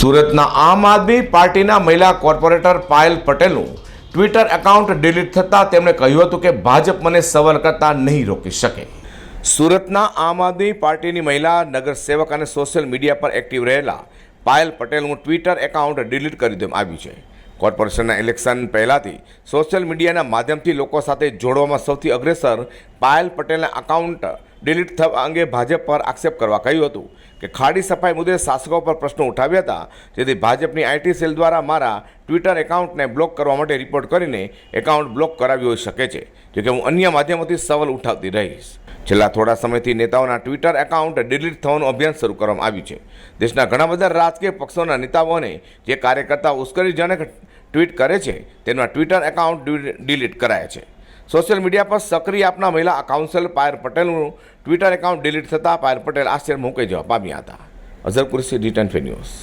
સુરતના આમ આદમી પાર્ટીના મહિલા કોર્પોરેટર પાયલ પટેલનું ટ્વિટર એકાઉન્ટ ડિલીટ થતાં તેમણે કહ્યું હતું કે ભાજપ મને સવાલ કરતા નહીં રોકી શકે. સુરતના આમ આદમી પાર્ટીની મહિલા, નગરસેવક અને સોશિયલ મીડિયા પર એક્ટિવ રહેલા પાયલ પટેલનું ટ્વિટર એકાઉન્ટ ડિલીટ કરી દેવામાં આવ્યું છે. કોર્પોરેશનના ઇલેક્શન પહેલાંથી સોશિયલ મીડિયાના માધ્યમથી લોકો સાથે જોડવામાં સૌથી અગ્રેસર પાયલ પટેલના એકાઉન્ટ ડિલીટ થવા અંગે ભાજપ પર આક્ષેપ કરવા કહ્યું હતું કે ખાડી સફાઈ મુદ્દે શાસકો પર પ્રશ્નો ઉઠાવ્યા હતા. જેથી ભાજપની આઈટી સેલ દ્વારા મારા ટ્વિટર એકાઉન્ટને બ્લોક કરવા માટે રિપોર્ટ કરીને એકાઉન્ટ બ્લોક કરાવી હોઈ શકે છે. જોકે હું અન્ય માધ્યમોથી સવાલ ઉઠાવતી રહીશ. છેલ્લા થોડા સમયથી નેતાઓના ટ્વિટર એકાઉન્ટ ડિલીટ થવાનું અભિયાન શરૂ કરવામાં આવ્યું છે. દેશના ઘણા બધા રાજકીય પક્ષોના નેતાઓને જે કાર્યકર્તા ઉશ્કેરણીજનક ટ્વીટ કરે છે તેના ટ્વિટર એકાઉન્ટ ડિલીટ કરાય છે. સોશિયલ મીડિયા પર સક્રિય આપના મહિલા કાઉન્સિલ પાયર પટેલનું ટ્વિટર એકાઉન્ટ ડિલીટ થતાં પાયર પટેલ આશ્ચર્ય મૂકી જવા પામ્યા હતા. અઝર રિટર્ન ફે ન્યૂઝ.